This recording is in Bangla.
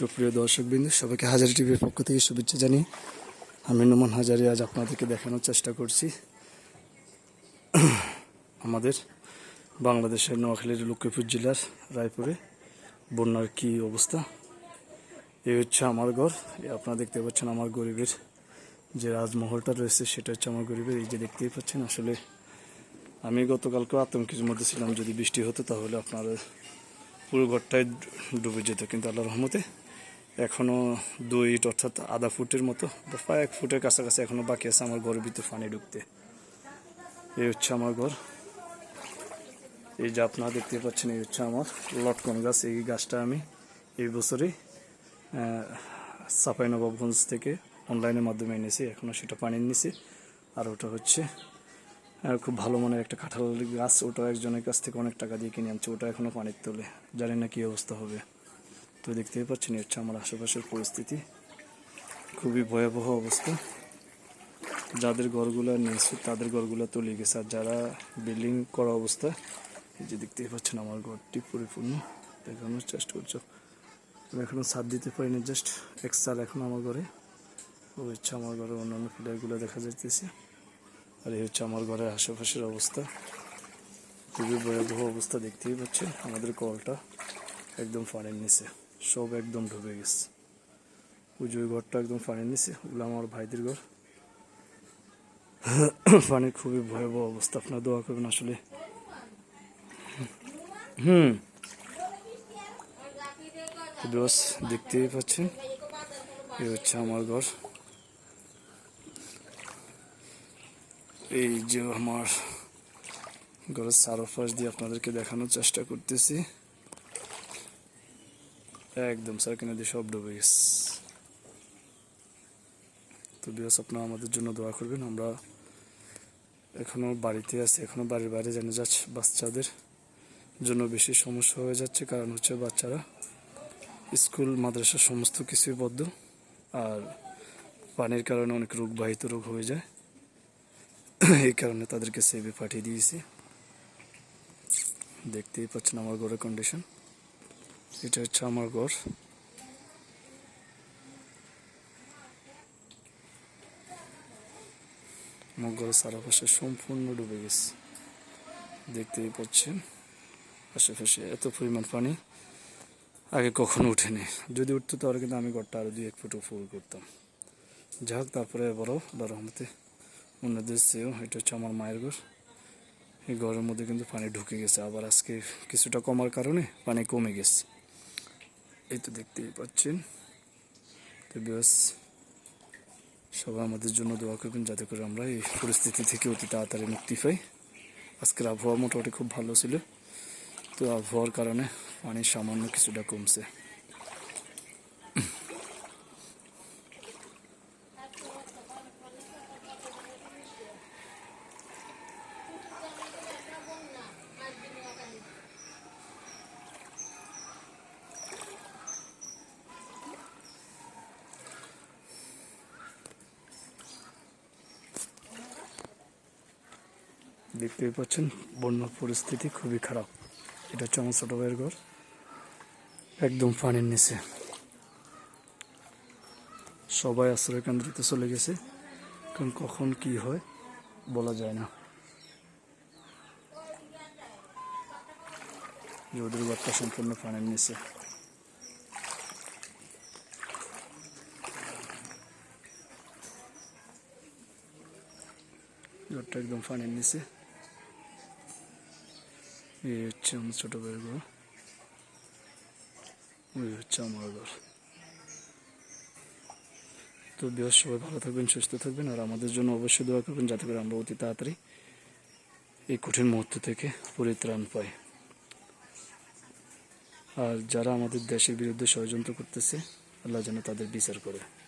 সুপ্রিয় দর্শকবৃন্দ, সবাইকে হাজারি টিভির পক্ষ থেকে শুভেচ্ছা জানিয়ে আমি নোমান হাজারি আজ আপনাদেরকে দেখানোর চেষ্টা করছি। আমাদের বাংলাদেশের নোয়াখালীর লক্ষ্মীপুর জেলার রায়পুরে বন্যার কি অবস্থা? এই হচ্ছে আমার ঘর। আপনারা দেখতে পাচ্ছেন আমার গরিবের যে রাজমহলটা রয়েছে, সেটা হচ্ছে আমার গরিবের। এই যে দেখতেই পাচ্ছেন, আসলে আমি গতকালকে আতঙ্কের মধ্যে ছিলাম। যদি বৃষ্টি হতো তাহলে আপনার পুরো ঘরটাই ডুবে যেত, কিন্তু আল্লাহ রহমতে এখনও দুই ইট অর্থাৎ আধা ফুটের মতো বা এক ফুটের কাছাকাছি এখনও বাকি আছে আমার ঘরের ভিতরে পানি ঢুকতে। এই হচ্ছে আমার ঘর। এই যে আপনারা দেখতে পাচ্ছেন, এই হচ্ছে আমার লটকন গাছ। এই গাছটা আমি এই বছরই সাপাইনবাবগঞ্জ থেকে অনলাইনের মাধ্যমে এনেছি। এখনও সেটা পানির নিছি আর ওটা হচ্ছে খুব ভালো মানের একটা কাঁঠাল গাছ। ওটা একজনের কাছ থেকে অনেক টাকা দিয়ে কিনে আনছে। ওটা এখনও পানির তোলে। জানি না কী অবস্থা হবে। তো দেখতেই পাচ্ছেন হচ্ছে আমার আশেপাশের পরিস্থিতি। খুবই ভয়াবহ অবস্থা। যাদের ঘরগুলো নিয়েছে, তাদের ঘরগুলো তলিয়ে গেছে। আর যারা বিল্ডিং করা অবস্থা, এই যে দেখতেই পাচ্ছেন আমার ঘরটি পরিপূর্ণ। দেখানোর চেষ্টা করছ। আমি এখনও ছাদ দিতে পারিনি জাস্ট এক সাল এখন আমার ঘরে। ও হচ্ছে আমার ঘরে অন্যান্য পিলারগুলো দেখা যাইতেছে। আর এই হচ্ছে আমার ঘরের আশেপাশের অবস্থা। খুবই ভয়াবহ অবস্থা দেখতেই পাচ্ছেন। আমাদের কলটা একদম পানির নিচে। সব একদম ডুবে গেছে। পুজোর ঘরটা একদম পানির নিচে, ওগুলো আমার ভাইদের ঘর। পানির খুবই ভয়াবহ অবস্থা, আপনার দোয়া করবেন আসলে। হুম। বস দেখতেই পাচ্ছেন এই হচ্ছে আমার ঘর। এই যে আমার ঘরের চারপাশ দিয়ে আপনাদেরকে দেখানোর চেষ্টা করতেছি। একদম স্যার কিনা দিয়ে সব ডুবে গেছে তো বিয়াস আপনারা আমাদের জন্য দোয়া করবেন, আমরা এখনও বাড়িতে আছি, এখনও বাড়ির বাইরে জানা যাচ্ছে, বাচ্চাদের জন্য বেশি সমস্যা হয়ে যাচ্ছে, কারণ হচ্ছে বাচ্চারা স্কুল, মাদ্রাসা সমস্ত কিছুই বদ্ধ, আর পানির কারণে অনেক রোগবাহিত রোগ হয়ে যায়। এই কারণে তাদেরকে সেভে পাঠিয়ে দিয়েছি। দেখতেই পাচ্ছেন আমার ঘরের কন্ডিশন এটা হচ্ছে আমার ঘর। আমার ঘরের চারপাশে সম্পূর্ণ ডুবে গেছে। দেখতেই পাচ্ছেন, আশেপাশে এত পরিমাণ পানি আগে কখনো উঠেনি। যদি উঠতো তাহলে কিন্তু আমি ঘরটা আরও দুই এক ফুট ফুল করতাম। যাই হোক, তারপরে বড় আল্লাহ রহমতে অন্যদের চেয়েও এটা হচ্ছে আমার মায়ের ঘর। এই ঘরের মধ্যে কিন্তু পানি ঢুকে গেছে। আবার আজকে কিছুটা কমার কারণে পানি কমে গেছে। এই তো দেখতেই পাচ্ছেন। তো বেশ সবাই আমাদের জন্য দোয়া করবেন যাতে করে আমরা এই পরিস্থিতি থেকে অতি তাড়াতাড়ি মুক্তি পাই। আজকের আবহাওয়া মোটামুটি খুব ভালো ছিল। তো আবহাওয়ার কারণে পানি সামান্য কিছুটা কমছে। দেখতেই পাচ্ছেন, বন্যার পরিস্থিতি খুবই খারাপ। এটা হচ্ছে আমার ছোট ভাইয়ের ঘর। একদম পানির নিচে। সবাই আশ্রয় কেন্দ্রতে চলে গেছে। কারণ কখন কি হয়, বলা যায় না। ওদের ঘরটা সম্পূর্ণ পানির নিচে। ঘরটা একদম পানির নিচে। এই হচ্ছে আমার ছোট ভাইয়ের ঘর। ওই হচ্ছে আমার ঘর। তো বিহার সবাই ভালো থাকবেন, সুস্থ থাকবেন, আর আমাদের জন্য অবশ্যই দোয়া করবেন যাতে করে আমরা অতি তাড়াতাড়ি এই কঠিন মুহূর্ত থেকে পরিত্রাণ পাই। আর যারা আমাদের দেশের বিরুদ্ধে ষড়যন্ত্র করতেছে, আল্লাহ যেন তাদের বিচার করে।